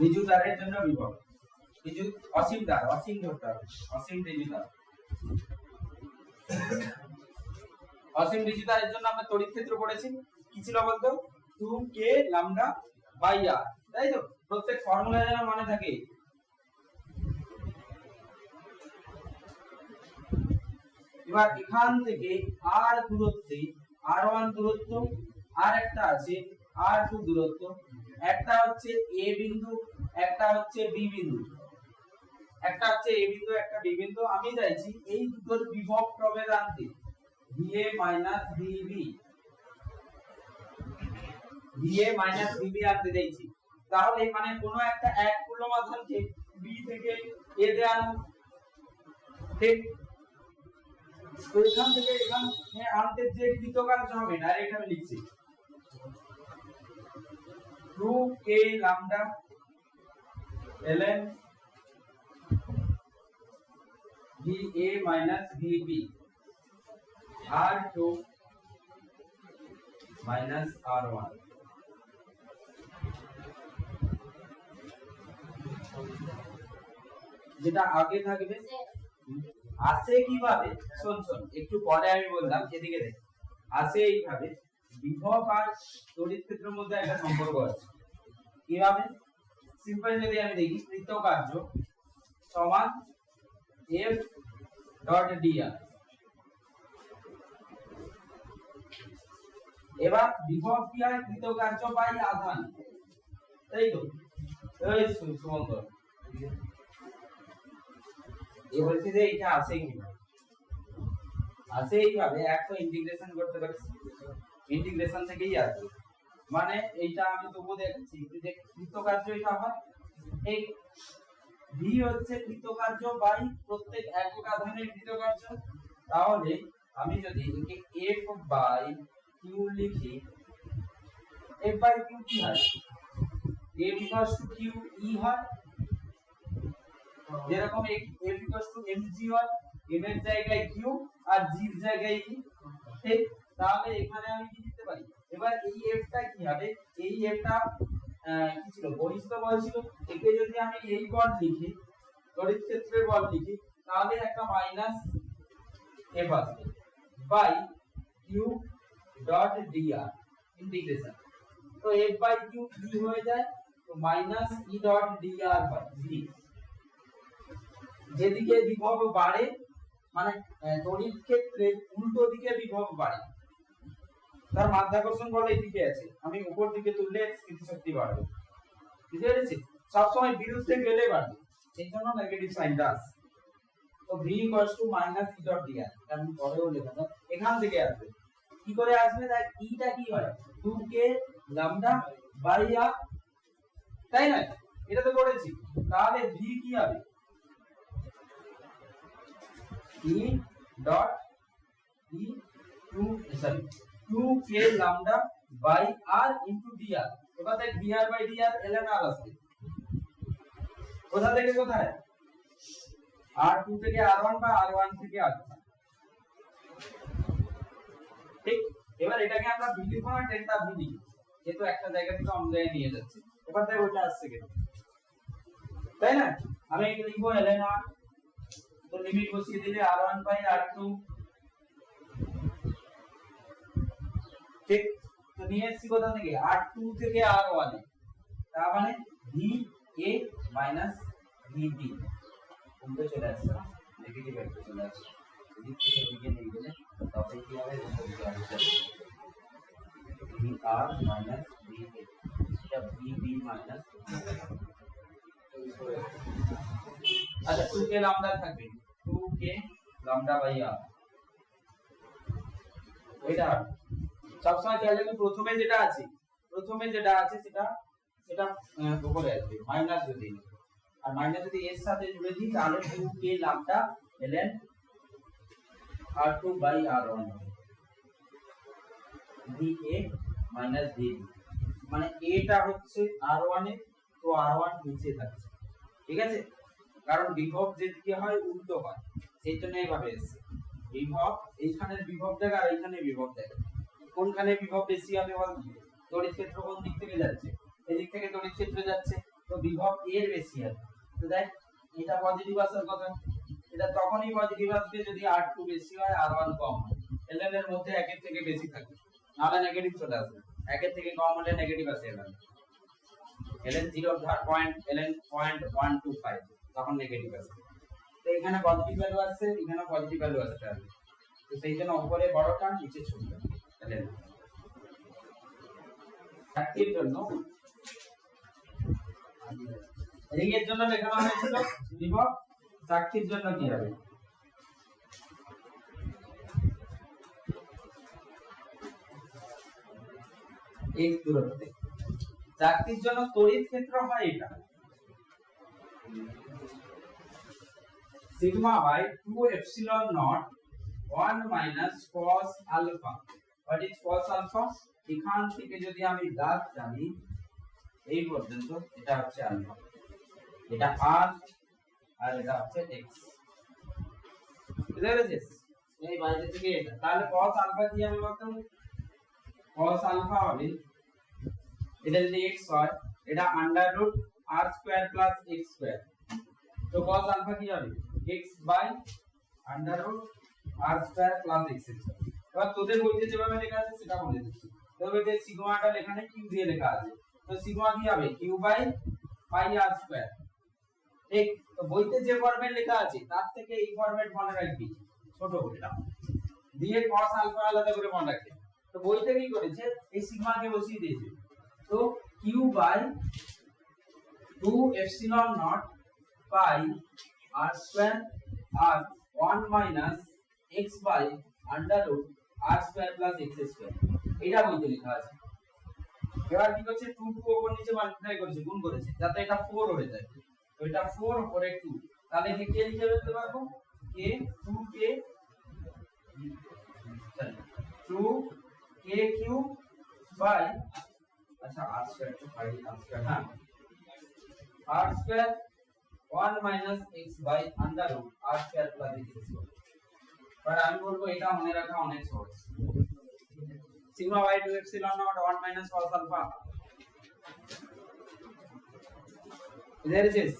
রিজু, তারের জন্য বিভব। রিজু, অসীম তার, অসীম ধরতে অসীম রিজু তার। অসীম রিজু তারের জন্য আমরা তড়িৎ ক্ষেত্র পড়েছি। কি ছিল বলতো? Two K lambda by R তাই তো? প্রত্যেক ফর্মুলা যেন মনে থাকে। এবার এখান থেকে আর দূরত্বে আর ওয়ান দূরত্ব, আর একটা আছে আর টু দূরত্ব। একটা হচ্ছে এ বিন্দু, একটা হচ্ছে বি বিন্দু। একটা হচ্ছে এ বিন্দু, একটা বি বিন্দু। আমি চাইছি এই দুটোর বিভব প্রভেদ আনতে ভিএ মাইনাস ভিবি তাহলে মানে কোনো একটা এক কুলো মাধ্যমকে বি থেকে এ আনো ঠিক? তো এখান থেকে এখানে আনতে যে কৃতকার্য হবে ডাইরেক্ট আমি লিখছি। Two K lambda ln va minus vb r2 minus r1 যেটা আগে থাকবে। আসে কীভাবে? শোন শোন, একটু পরে আমি বললাম, এদিকে দেখ। আসে এইভাবে। বিভব আর তড়িৎ মধ্যে একটা সম্পর্ক আছে। কীভাবে? সিম্পল যদি আমি দেখি কৃতকার্য সমান এফ ডট ডিআর এবার বিভব কি হয়? কৃতকার্য পাই আধান। তাই তো? মানে এইটা আমি তবু দেখছি যে কৃতকার্য এটা হয়, এই ভি হচ্ছে কৃতকার্য বাই প্রত্যেক একক আধানের কৃতকার্য। তাহলে আমি যদি একে এফ বাই কিউ লিখি এফ বাই কিউ কি হয়? F equals to Q E হয়। যেরকম F equals to M G হয় এম এর জায়গায় কিউ আর জি এর জায়গায় ই ঠিক তাহলে এখানে আমি কি দিতে পারি? এবার এই এফটা কি হবে? এই এফটা কি ছিল? বহিস্থ বল ছিল। একে যদি আমি এই বল লিখি, তড়িৎ ক্ষেত্রের বল লিখি, তাহলে একটা মাইনাস এফ আসবে by Q dot DR integration তো এফ বাই কিউ ই হয়ে যায়? তো minus E dot DR by V যেদিকে বিভব বাড়ে মানে তড়িৎ ক্ষেত্রে উল্টো দিকে বিভব বাড়ে। তার মাধ্যাকর্ষণ বল এইদিকে আছে। আমি উপর দিকে তুললে স্থিতিশক্তি বাড়বে। বুঝতে পেরেছি? সবসময় বিরুদ্ধে গেলে বাড়বে। সেই জন্য নেগেটিভ সাইনটা আসে তো V equals to minus E dot DR আমি পরেও লেখাবো এখান থেকে আসবে। কি করে আসবে? তাই ইটা কি হয়? 2k ল্যামডা বাই আর তাই না এটা তো করেছি তাহলে ভি কি হবে? E dot E two sorry two K lambda by R into DR by DR LN R আসবে। কোথা থেকে কোথায়? আর টু থেকে আর ওয়ান বা আর ওয়ান থেকে আর ঠিক? এবার এটাকে আমরা ভি লিখব না ডেল্টা ভি লিখি যেহেতু একটা জায়গা থেকে অন্য জায়গায় নিয়ে যাচ্ছে। এবার দেখ ওটা আসছে কেন তাই না আমি একে লিখব এলএন আর তো লিমিট বসিয়ে দিলে R one by R two ঠিক তো নিয়ে এসেছি কোথা থেকে আর টু থেকে আর ওয়ান তার মানে V A minus V B উল্টো চলে আসছে নেগেটিভ একটা চলে আসছে এদিক থেকে এদিকে নিয়ে গেলে তবে কি হবে উল্টো দিকে আসবে ভি আর মাইনাস ভি এ এটা ভি বি মাইনাস আচ্ছা টু কে লামডা থাকবে two K lambda by R ওইটা সবসময় খেয়াল রাখবেন প্রথমে যেটা আছে প্রথমে যেটা আছে সেটা সেটা আহ, উপরে আসবে মাইনাস যদি নিই। আর মাইনাস যদি এর সাথে জুড়ে দিই তাহলে two K lambda LN R two by R one V A minus V মানে এটা হচ্ছে আর ওয়ান তো আর ওয়ান নিচে থাকছে। ঠিক আছে? কারণ বিভব যেদিকে হয়, উল্টো হয়। সেই জন্য এইভাবে এসছে। বিভব এইখানের বিভব দেখা আর এইখানে বিভব দেখা। কোনখানে বিভব বেশি হবে বল? তড়িৎ ক্ষেত্র কোন দিক থেকে যাচ্ছে? এদিক থেকে তড়িৎ ক্ষেত্র যাচ্ছে, তো বিভব এর বেশি হবে। তো দেখ, এটা পজিটিভ আসার কথা। এটা তখনই পজিটিভ আসবে যদি আর টু বেশি হয় আর ওয়ান কম হয়। এলএন এর মধ্যে একের থেকে বেশি থাকে। নাহলে নেগেটিভ চলে আসবে। একের থেকে কম হলে নেগেটিভ আসে LN LN zero point LN point one two five তখন নেগেটিভ আসবে তো এখানে পজিটিভ ভ্যালু আসছে এখানে পজিটিভ ভ্যালু আসতে হবে তো সেই জন্য উপরে বড়টা, নিচে ছোটটা। এলএন চাকরির জন্য। রিংয়ের জন্য লেখানো হয়েছিল বিভব চাকরির জন্য কি হবে? এক দূরত্বে। চাকরির জন্য তড়িৎ ক্ষেত্র হয় এটা। Sigma by 2 epsilon naught 1 minus cos alpha what is cos alpha এখান থেকে যদি আমি দাগ জানি, এই পর্যন্ত এটা হচ্ছে আলফা। এটা আর আর এটা হচ্ছে এক্স বুঝতে পেরেছিস? এই বাইরে থেকে এটা। তাহলে cos আলফা কি আমি বলতে cos আলফা হবে, এটা যদি x হয়, এটা under root r square plus x square তো cos আলফা কি হবে? x by under root r square plus x square এবার তোদের বইতে যেভাবে লেখা আছে, সেটা বলে দিচ্ছি। তোদের বইতে সিগমাটা লেখানে q দিয়ে লেখা আছে। তো সিগমা কি হবে? q by pi r square ঠিক তো বইতে যে ফরম্যাট লেখা আছে, তার থেকে এই ফরম্যাট মনে রাখবি, ছোট করে। দিয়ে cos আলফা আলাদা করে মনে রাখবে। তো বইতে কি করেছে? এই সিগমাকে বসিয়ে দিয়েছে। তো q বাই 2 epsilon naught pi r square আর 1 minus x by under root r square plus x square এটা বইতে লেখা আছে। এবার কি করছে? 2 2 ওপর নিচে মাল্টিপ্লাই করেছে, গুণ করেছে, যাতে এটা 4 হয়ে যায়। তো এটা 4 উপরে 2 তাহলে একে কে লিখে ফেলতে পারব? K? 2 K? 2 K Q by আচ্ছা r স্কয়ার তো r স্কয়ার হ্যাঁ। R square 1 minus x by under root r square plus x square আর আমি বলব, এটা মনে রাখা অনেক সহজ। Sigma by 2 epsilon naught 1 minus cos alpha বুঝেছিস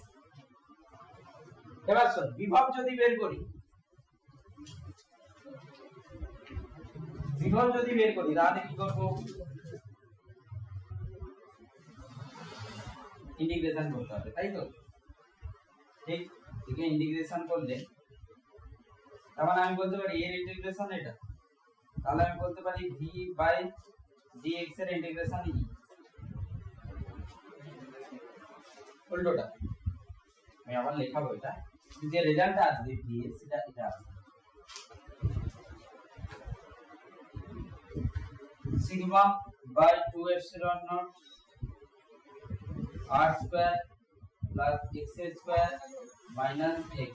এবার বিভব যদি বের করি বিভব যদি বের করি তাহলে কি করব? ইন্টিগ্রেশন করতে হবে, তাই তো? ঠিক একে ইন্টিগ্রেশন করলে, তার মানে আমি বলতে পারি এর ইন্টিগ্রেশন এটা। তাহলে আমি বলতে পারি ভি বাই ডিএক্স এর ইন্টিগ্রেশন ই উল্টোটা। আমি আবার লেখাবো এটা। যে রেজাল্টটা আসবে এক্স এটা এটা আসবে। Sigma by 2 epsilon naught r square plus x square minus x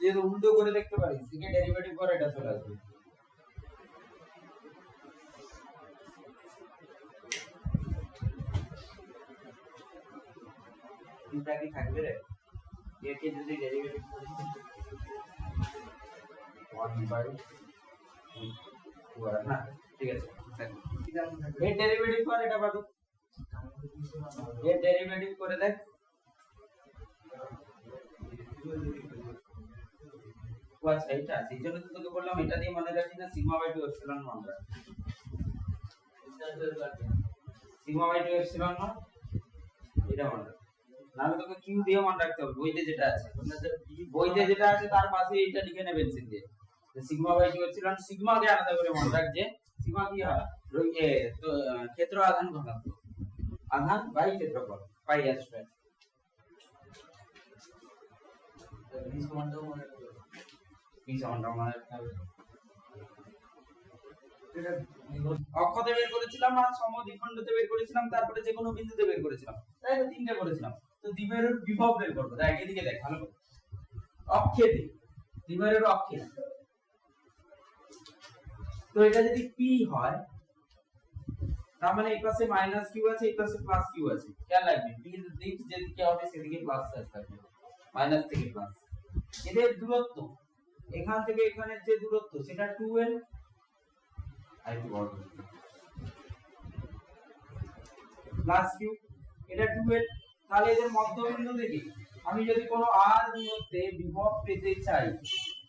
যে উল্টো করে দেখতে পারি, সিকে ডেরিভেটিভ করে এটা চলে আসবে। এটা কি থাকবে রে? একে যদি ডেরিভেটিভ করি 1 বাই না ঠিক আছে এর ডেরিভেটিভ করে এটা পাবি এর ডেরিভেটিভ করে দেখ এটা সেই জন্য তো তোকে বললাম এটা দিয়ে মনে রাখি না বাই টু এপসিলন মনে বাই টু এটা মনে রাখ নাহলে তোকে কিউ দিয়ে মনে রাখতে হবে বইতে যেটা আছে, বইতে যেটা আছে, তার পাশে এটা লিখে নেবেন পেন্সিল দিয়ে সিগমা বাই টু এপসিলন সিগমাকে আলাদা করে মনে রাখ যে, সিগমা কি হয়? ক্ষেত্র আধান ঘনত্ব আধান বাই ক্ষেত্রফল, পাই এই অক্ষতে বের করেছিলাম আর সমদ্বিখণ্ডতে বের করেছিলাম, তারপরে যে কোনো বিন্দুতে বের করেছিলাম। তাই তিনটে করেছিলাম। তো দ্বিমেরুর বিভব বের করব। দেখ, এদিকে দেখ, ভালো অক্ষে দ্বিমেরুর অক্ষে। তো এটা যদি পি হয়, তার মানে এই পাশে মাইনাস কিউ আছে, এই পাশে প্লাস কিউ আছে। খেয়াল রাখবে পি দিক যেদিকে হবে, সেদিকে প্লাস থাকবে। মাইনাস থেকে প্লাস এদের দূরত্ব, এখান থেকে এখানের যে দূরত্ব, সেটা 2l আরেকটু বড় প্লাস কিউ এটা 2l তাহলে এদের মধ্যবিন্দু থেকে আমি যদি কোনো r মধ্যে বিভব পেতে চাই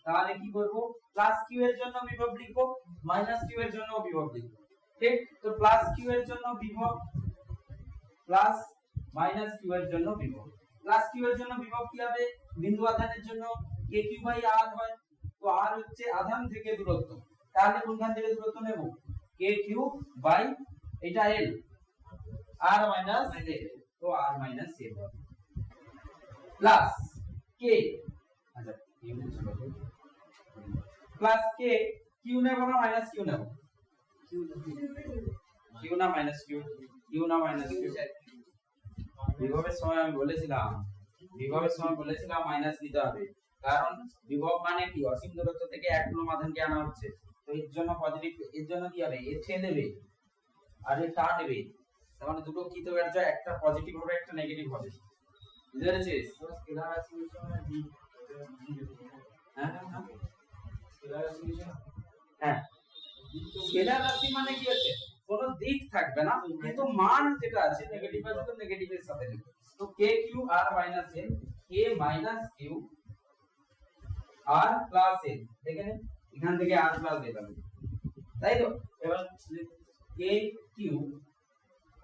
তাহলে কি করব? প্লাস কিউ এর জন্য বিভব লিখব মাইনাস কিউ এর জন্য বিভব লিখব। ঠিক? তো প্লাস কিউ এর জন্য বিভব প্লাস মাইনাস কিউ এর জন্য বিভব। প্লাস কিউ এর জন্য বিভব কি হবে? বিন্দু আধানের জন্য কে কিউ বাই আর হয়। তো আর হচ্ছে আধান থেকে দূরত্ব। তাহলে কোনখান থেকে দূরত্ব নেব? কে কিউ বাই, এটা এল আর মাইনাস এল তো আর মাইনাস এল হবে। প্লাস কে আচ্ছা প্লাস কে কিউ নেব না মাইনাস কিউ নেব? কিউ না মাইনাস কিউ কিউ না মাইনাস কিউ বিভবের সময় আমি বলেছিলাম। বিভবের সময় বলেছিলাম মাইনাস নিতে হবে। কারণ বিভব মানে কি? অসীম দূরত্ব থেকে এক কুলম আধানকে আনা হচ্ছে। তো এর জন্য পজিটিভ এর জন্য কি হবে? এ ঠেলে দেবে। আর এ টানবে তার মানে দুটো কি তো একটা একটা পজিটিভ হবে একটা নেগেটিভ হবে। বুঝতে পেরেছিস? হ্যাঁ হ্যাঁ, হ্যাঁ। মানে কি হচ্ছে কোন দিক থাকবে না, কিন্তু মান যেটা আছে নেগেটিভ আছে তো নেগেটিভ এর সাথে লিখবে তো K Q R minus L K minus Q R plus L দেখে নিন এখান থেকে আর প্লাস এল হবে তাই তো? এবার K Q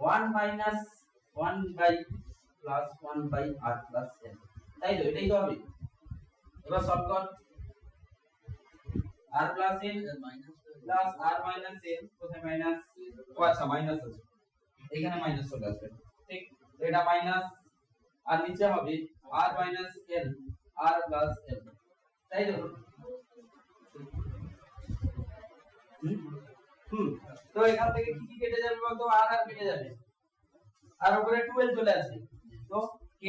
1 minus 1 by plus 1 by R plus L তাই তো? এটাই তো হবে। এবার সলভ কর। R plus L plus R minus L কোথায় মাইনাস ও আচ্ছা মাইনাস আছে। এখানে মাইনাস চলে আসবে। ঠিক এটা মাইনাস আর নিচে হবে আর মাইনাস এল আর প্লাস এল তাই তো? তো এখান থেকে কি কি কেটে যাবে বলতো? আর আর কেটে যাবে। আর উপরে 2l চলে আসবে। তো k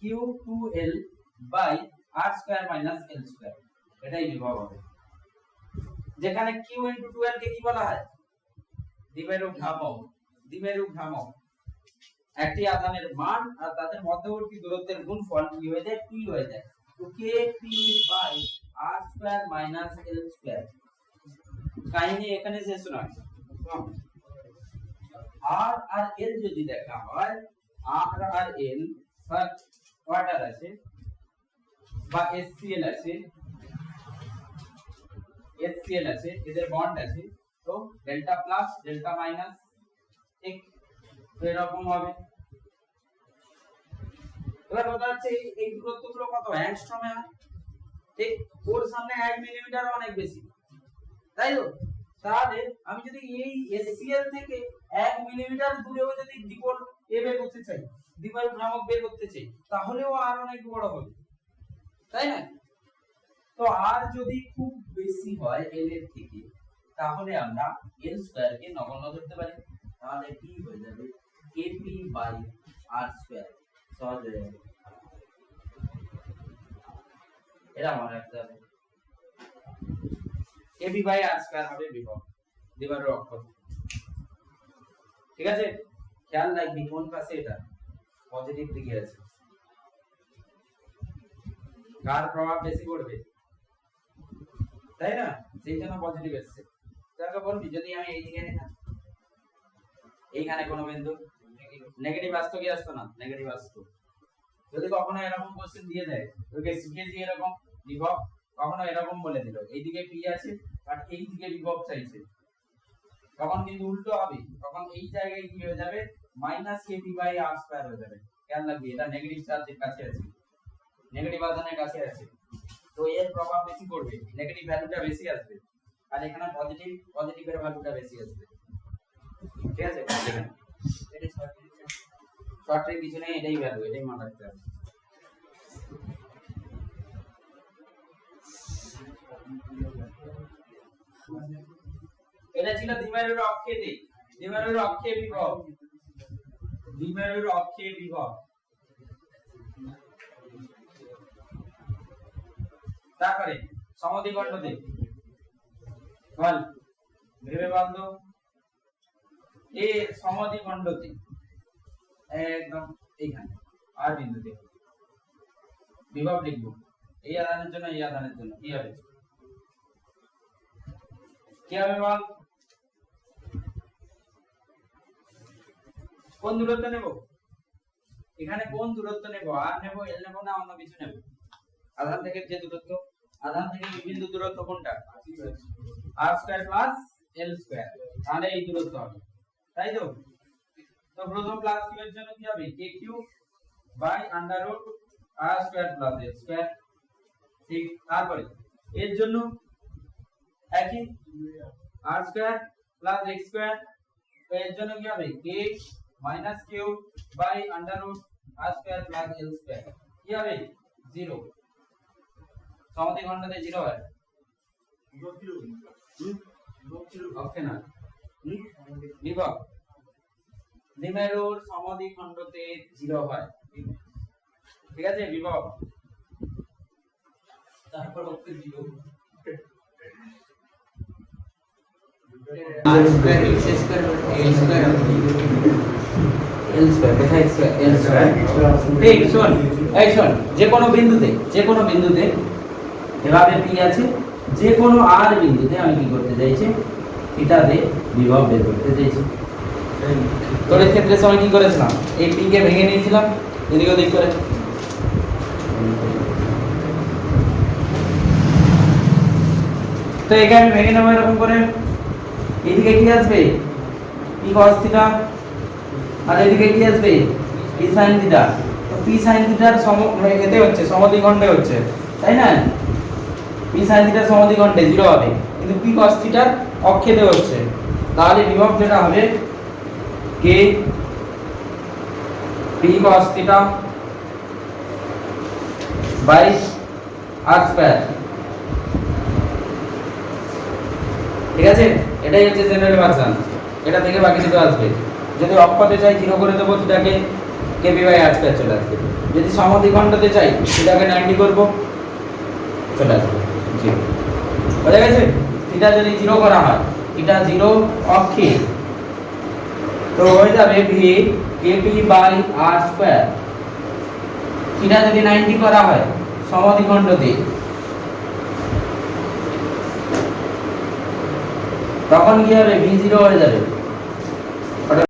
q 2l by r square minus l square এটাই বিভব হবে। যেখানে q ইনটু 2l কে কি বলা হয়? দ্বিমেরু ভ্রামক দ্বিমেরু ভ্রামক। একটি আধানের মান আর তাদের মধ্যবর্তী দূরত্বের গুণফল কি হয়ে যায়? P হয়ে যায়। তো k p by r square minus l square কাহিনী এখানে শেষ নয়। আর আর এল যদি দেখা হয় আর আর এল কোয়ার্টার আছে, বা এসসিএল আছে এসসিএল আছে, এদের বন্ড আছে। তো ডেল্টা প্লাস ডেল্টা মাইনাস ঠিক তো এরকম হবে। এবার কথা হচ্ছে, এই দূরত্বগুলো কত? অ্যাংস্ট্রমে ঠিক, ওর সামনে এক মিলিমিটার অনেক বেশি। তাই তো? তাহলে আমি যদি এই এসসিএল থেকে এক মিলিমিটার দূরেও যদি দ্বিপল এ বের করতে চাই দ্বিপল ভ্রামক বের করতে চাই, তাহলেও আর অনেক বড় হবে। তাই না? তো আর যদি খুব বেশি হয় এল এর থেকে, তাহলে আমরা এল স্কয়ার কে নগণ্য ধরতে পারি। তাহলে কি হয়ে যাবে কেপি বাই আর স্কয়ার সহজ হয়ে যাবে। এরা মনে রাখতে হবে। এবি বাই আর স্কয়ার হবে বিভব। দিবারের অক্ষর ঠিক আছে? খেয়াল রাখবি, কোন পাশে এটা? পজিটিভ দিকে আছে। কার প্রভাব বেশি পড়বে? তাই না? সেই জন্য পজিটিভ এসছে। তাকে বলবি, যদি আমি এইখানে কোনো বিন্দু? নেগেটিভ আসতো কি আসতো না? নেগেটিভ আসতো যদি কখনো এরকম কোশ্চেন দিয়ে দেয় তোকে এরকম বিভব কখনো এরকম বলে দিল। এইদিকে পি আছে বাট বিভব চাইছে। তখন কিন্তু উল্টো হবে। তখন এই জায়গায় কি হয়ে যাবে? Minus K P by R square হয়ে যাবে। খেয়াল রাখবি এটা নেগেটিভ চার্জের কাছে আছে। নেগেটিভ আধানের কাছে আছে। তো এর প্রভাব বেশি পড়বে নেগেটিভ ভ্যালুটা বেশি আসবে, আর এখানে পজিটিভ পজিটিভের ভ্যালুটা বেশি আসবে। ঠিক আছে? এটা শর্ট এর পিছনে এটাই ভ্যালু এটাই মনে রাখতে হবে। এটা ছিল দ্বিমেরুর অক্ষে দিক দ্বিমেরুর অক্ষে বিভব। দ্বিমেরুর অক্ষে বিভব। তারপরে সমদ্বিখণ্ড দিক বল। ভেবে এ একদম এইখানে, আর বিভব লিখব। এই জন্য এই জন্য। কি হবে? কি হবে বল? কোন দূরত্ব নেব? এখানে কোন দূরত্ব নেব? আর নেব এল নেব না অন্য কিছু নেব? আধান থেকে যে দূরত্ব আধান থেকে বিন্দু দূরত্ব কোনটা? R square plus L square তাহলে এই দূরত্ব হবে। তাই তো? তো প্রথম প্লাস কিউ এর জন্য কি হবে? K Q by under root R square plus L square ঠিক? তারপরে, এর জন্য একই? R square plus X square তো এর জন্য কি হবে? K minus Q by under root R square plus L square কি হবে? জিরো সমাধি খণ্ডতে জিরো হয়। ওকে না। হুম? বিভব। নিমেরুর সমাধি খণ্ডতে জিরো হয়। ঠিক আছে বিভব? তারপর জিরো ঠিক শোন এই শোন যে কোনো বিন্দুতে যে কোনো বিন্দুতে এভাবে পি আছে? যে কোনো আর বিন্দুতে আমি কি করতে চাইছি? থিটাতে বিভব বের করতে চাইছি। তড়িৎ ক্ষেত্রের সময় কি করেছিলাম? এই পি কে ভেঙে নিয়েছিলাম। এদিক ওদিক করে। তো এখানে আমি ভেঙে নেব এরকম করে। এদিকে কি আসবে? পি cos থিটা আর এদিকে কি আসবে? পি sin থিটা তো পি sin থিটার সম এতে হচ্ছে, সমদ্বিখণ্ডে হচ্ছে। তাই না? পি sin থিটার সমদ্বিখণ্ডে জিরো হবে। কিন্তু পি cos থিটার অক্ষেতে হচ্ছে। তাহলে বিভব যেটা হবে K P cos theta by R square ঠিক আছে? এটাই হচ্ছে জেনারেল ভার্সন এটা থেকে বাকি দুটো আসবে। যদি অক্ষতে চাই জিরো করে দেবো থিটাকে কেবি বাই আর স্কয়ার চলে আসবে। যদি সমদ্বিখণ্ডতে চাই সেটাকে 90 করব, চলে আসবে। বোঝা গেছে? থিটা যদি জিরো করা হয়, এটা জিরো অক্ষে তো হয়ে যাবে V KP by R square এটা যদি 90 করা হয় সমদ্বিখণ্ডতে তখন কি হবে? ভি জিরো হয়ে যাবে।